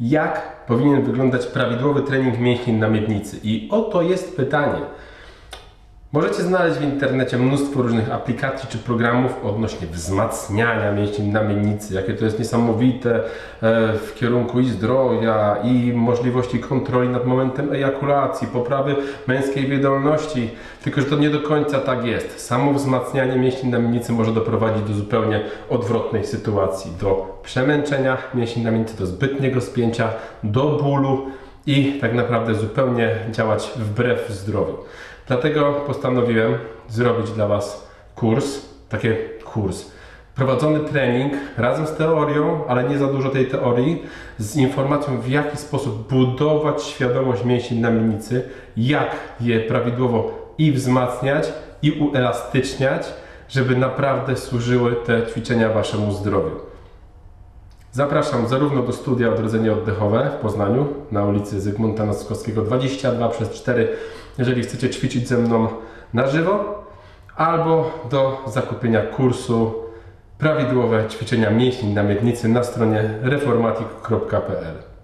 Jak powinien wyglądać prawidłowy trening mięśni na miednicy? I oto jest pytanie. Możecie znaleźć w internecie mnóstwo różnych aplikacji czy programów odnośnie wzmacniania mięśni na miednicy, jakie to jest niesamowite e, w kierunku i zdrowia, i możliwości kontroli nad momentem ejakulacji, poprawy męskiej wydolności. Tylko, że to nie do końca tak jest. Samo wzmacnianie mięśni na miednicy może doprowadzić do zupełnie odwrotnej sytuacji, do przemęczenia mięśni na miednicy, do zbytniego spięcia, do bólu i tak naprawdę zupełnie działać wbrew zdrowiu. Dlatego postanowiłem zrobić dla Was kurs, taki kurs. Prowadzony trening razem z teorią, ale nie za dużo tej teorii, z informacją w jaki sposób budować świadomość mięśni na miednicy, jak je prawidłowo i wzmacniać, i uelastyczniać, żeby naprawdę służyły te ćwiczenia Waszemu zdrowiu. Zapraszam zarówno do studia Odrodzenie Oddechowe w Poznaniu na ulicy Zygmunta Noskowskiego 22 przez 4, jeżeli chcecie ćwiczyć ze mną na żywo, albo do zakupienia kursu Prawidłowe ćwiczenia mięśni na miednicy na stronie reformatic.pl.